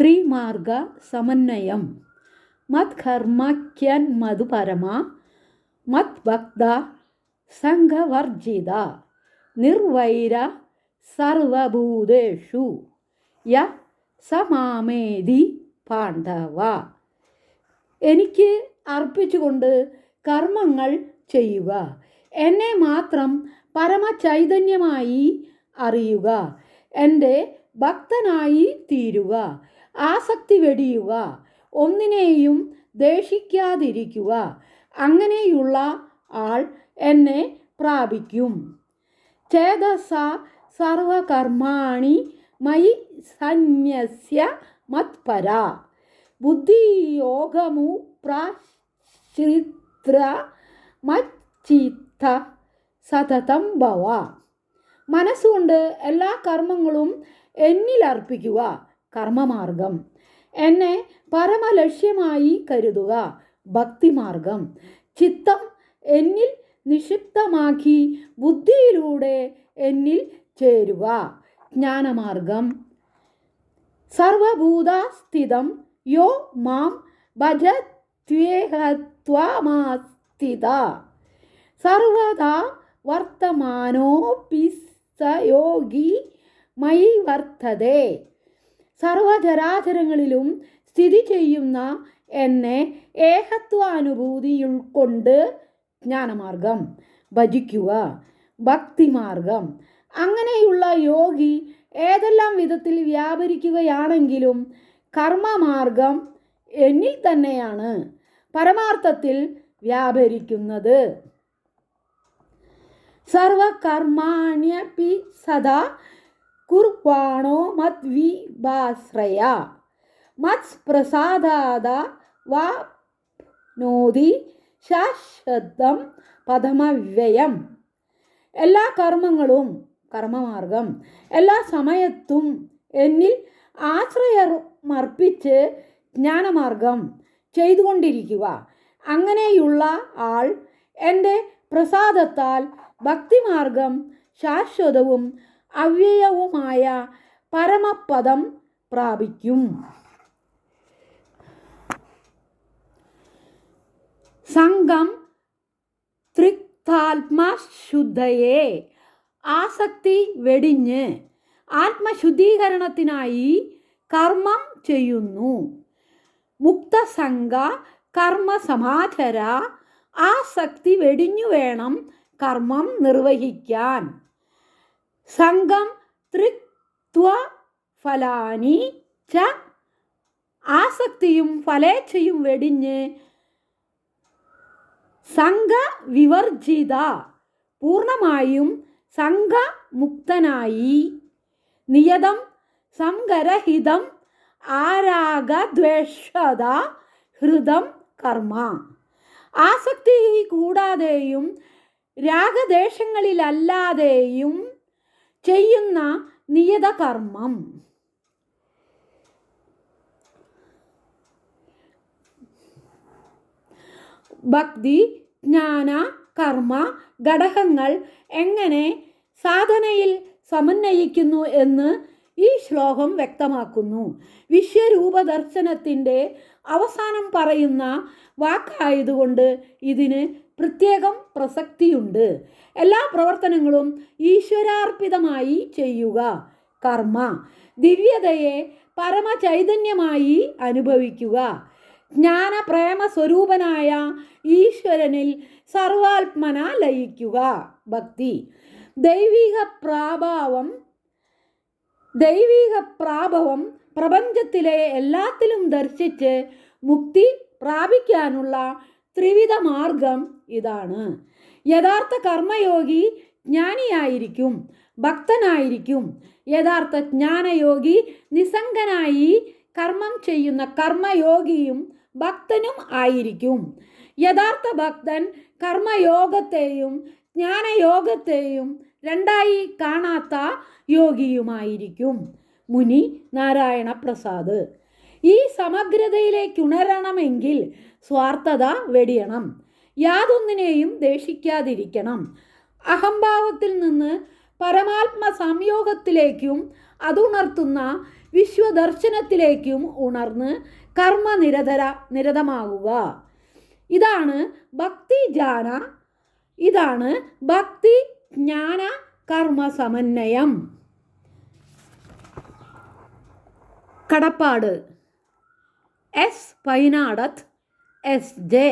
ത്രിമാർഗ സമന്വയം. മത് കർമ്മക്യൻ മധുപരമ മത് ഭക്ത സംഘവർജിത നിർവൈര സർവഭൂതേഷു യ സമാമേതി പാണ്ഡവ. എനിക്ക് അർപ്പിച്ചുകൊണ്ട് കർമ്മങ്ങൾ ചെയ്യുക. എന്നെ മാത്രം പരമചൈതന്യമായി അറിയുക. എന്റെ ഭക്തനായി തീരുക. ആസക്തി വെടിയുക ഒന്നിനെയും ദേഷിക്കാതിരിക്കുക അങ്ങനെയുള്ള ആൾ എന്നെ പ്രാപിക്കും. ചേതസ സർവകർമാണി മയി സന്യസ്യ മത്പര. ബുദ്ധിയോഗമു പ്രാശ്രിത്ര മച്ചിത്ത സതതം ഭവ. മനസ്സുകൊണ്ട് എല്ലാ കർമ്മങ്ങളും എന്നിൽ അർപ്പിക്കുക കർമ്മമാർഗം. എന്നെ പരമലക്ഷ്യമായി കരുതുക. ഭക്തിമാർഗം. ചിത്തം എന്നിൽ നിക്ഷിപ്തമാക്കി ബുദ്ധിയിലൂടെ എന്നിൽ ചേരുക. ജ്ഞാനമാർഗം. സർവഭൂതസ്ഥിതം യോ മാം ഭജത്വേഹത്വമാസ്ഥിത സർവദാ വർത്തമാനോപി സയോഗി മൈ വർത്തതേ. സർവചരാചരങ്ങളിലും സ്ഥിതി ചെയ്യുന്ന എന്നെ ഏകത്വാനുഭൂതി ഉൾക്കൊണ്ട് ജ്ഞാനമാർഗം ഭജിക്കുക ഭക്തിമാർഗം. അങ്ങനെയുള്ള യോഗി ഏതെല്ലാം വിധത്തിൽ വ്യാപരിക്കുകയാണെങ്കിലും കർമ്മമാർഗം എന്നിൽ തന്നെയാണ് പരമാർത്ഥത്തിൽ വ്യാപരിക്കുന്നത്. സർവകർമാണ്യപി സദാ കുർവാണോ മദ്വിഭാശ്രയ ಮತ್ಸ್ ಪ್ರಸಾದಾದ നോതി ശാശ്വതം പദമവ്യയം എല്ലാ കർമ്മങ്ങളും കർമ്മമാർഗം എല്ലാ സമയത്തും എന്നിൽ ആശ്രയമർപ്പിച്ച് ജ്ഞാനമാർഗം ചെയ്തുകൊണ്ടിരിക്കുക. അങ്ങനെയുള്ള ആൾ എന്റെ പ്രസാദത്താൽ ഭക്തിമാർഗം ശാശ്വതവും അവ്യയവുമായ പരമപദം പ്രാപിക്കും. സംഘം തൃക്താത്മാശുദ്ധയെ ആസക്തി വെടിഞ്ഞ് ആത്മശുദ്ധീകരണത്തിനായി കർമ്മം ചെയ്യുന്നു. മുക്തസംഘ കർമ്മസമാചര ആസക്തി വെടിഞ്ഞു വേണം കർമ്മം നിർവഹിക്കാൻ. സംഘം തൃത്വ ഫലാനി ച ആസക്തിയും ഫലേച്ഛയും വെടിഞ്ഞ് സംഘ വിവർജിത പൂർണമായും സംഘമുക്തനായി. നിയതം സംഗരഹിതം ആരാഗദ്വേഷത ഹൃദം കർമ്മ. ആസക്തി കൂടാതെയും രാഗദേശങ്ങളിലല്ലാതെയും ചെയ്യുന്ന നിയതകർമ്മം. ഭക്തി ജ്ഞാന കർമ്മ ഘടകങ്ങൾ എങ്ങനെ സാധനയിൽ സമന്വയിക്കുന്നു എന്ന് ഈ ശ്ലോകം വ്യക്തമാക്കുന്നു. വിശ്വരൂപ ദർശനത്തിന്റെ അവസാനം പറയുന്ന വാക്കായതുകൊണ്ട് ഇതിന് പ്രത്യേകം പ്രസക്തിയുണ്ട്. എല്ലാ പ്രവർത്തനങ്ങളും ഈശ്വരാർപ്പിതമായി ചെയ്യുക. കർമ്മ ദിവ്യതയെ പരമചൈതന്യമായി അനുഭവിക്കുക. ജ്ഞാന പ്രേമ സ്വരൂപനായ ഈശ്വരനിൽ സർവാത്മന ലയിക്കുക. ഭക്തി ദൈവിക പ്രാഭാവം ദൈവിക പ്രാഭവം പ്രപഞ്ചത്തിലെ എല്ലാത്തിലും ദർശിച്ച് മുക്തി പ്രാപിക്കാനുള്ള ത്രിവിധ മാർഗം ഇതാണ്. യഥാർത്ഥ കർമ്മയോഗി ജ്ഞാനിയായിരിക്കും ഭക്തനായിരിക്കും. യഥാർത്ഥ ജ്ഞാനയോഗി നിസ്സംഗനായി കർമ്മം ചെയ്യുന്ന കർമ്മയോഗിയും ഭക്തനും ആയിരിക്കും. യഥാർത്ഥ ഭക്തൻ കർമ്മയോഗത്തെയും ജ്ഞാനയോഗത്തെയും രണ്ടായി കാണാത്ത യോഗിയുമായിരിക്കും. മുനി നാരായണ പ്രസാദ് ഈ സമഗ്രതയിലേക്കുണരണമെങ്കിൽ സ്വാർത്ഥത വെടിയണം. യാതൊന്നിനെയും ദേഷിക്കാതിരിക്കണം. അഹംഭാവത്തിൽ നിന്ന് പരമാത്മ സംയോഗത്തിലേക്കും അതുണർത്തുന്ന വിശ്വദർശനത്തിലേക്കും ഉണർന്ന് കർമ്മനിരതര നിരതമാകുക ഇതാണ് ഭക്തി ജാന ഇതാണ് ഭക്തി ജ്ഞാന കർമ്മ സമന്വയം. കടപ്പാട്. S Painadath S J